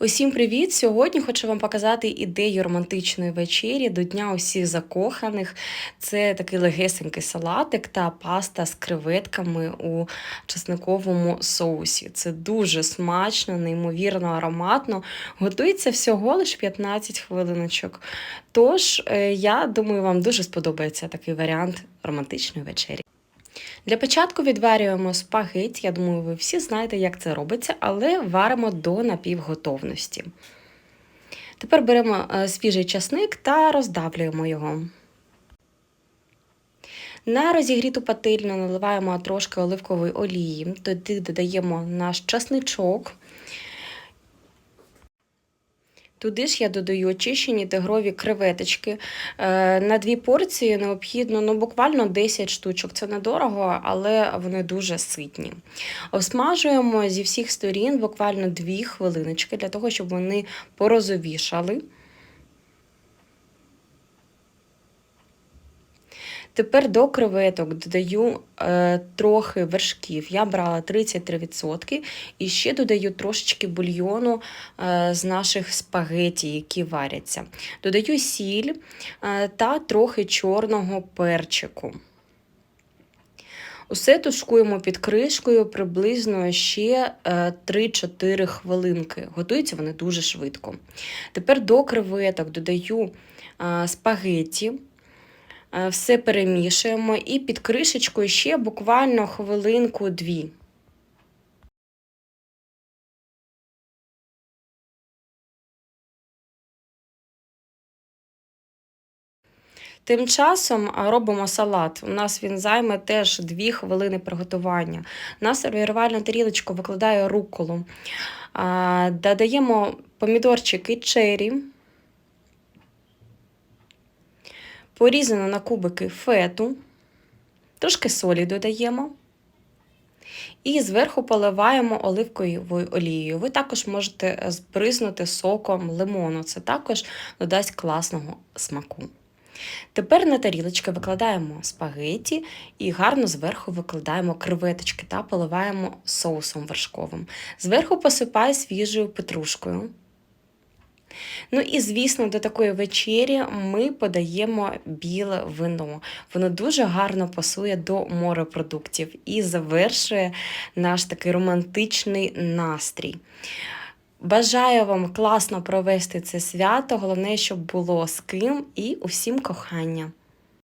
Усім привіт! Сьогодні хочу вам показати ідею романтичної вечері до Дня усіх закоханих. Це такий легесенький салатик та паста з креветками у чесниковому соусі. Це дуже смачно, неймовірно ароматно. Готується всього лише 15 хвилиночок. Тож, е, я думаю, вам дуже сподобається такий варіант романтичної вечері. Для початку відварюємо спагетті. Я думаю, ви всі знаєте, як це робиться, але варимо до напівготовності. Тепер беремо е, свіжий часник та роздавлюємо його. На розігріту пательню наливаємо трошки оливкової олії, тоді додаємо наш часничок. Туди ж я додаю очищені тигрові креветочки. Е, На дві порції необхідно ну, буквально 10 штучок. Це недорого, але вони дуже ситні. Осмажуємо зі всіх сторін буквально 2 хвилиночки для того, щоб вони порозовішали. Тепер до креветок додаю е, трохи вершків. Я брала 33% і ще додаю трошечки бульйону е, з наших спагеті, які варяться. Додаю сіль е, та трохи чорного перчику. Усе тушкуємо під кришкою приблизно ще 3-4 хвилинки. Готуються вони дуже швидко. Тепер до креветок додаю е, спагеті. Е, Все перемішуємо і під кришечкою ще буквально хвилинку-дві. Тим часом робимо салат. У нас він займе теж 2 хвилини приготування. На сервірувальну тарілочку викладаю руколу. Додаємо помідорчики чері. Порізано на кубики фету, трошки солі додаємо. І зверху поливаємо оливковою олією. Ви також можете збризнути соком лимону, це також додасть класного смаку. Тепер на тарілочки викладаємо спагеті і гарно зверху викладаємо креветочки та поливаємо соусом вершковим. Зверху посипаю свіжою петрушкою. Ну і, звісно, до такої вечері ми подаємо біле вино. Воно дуже гарно пасує до морепродуктів і завершує наш такий романтичний настрій. Бажаю вам класно провести це свято. Головне, щоб було з ким і усім кохання.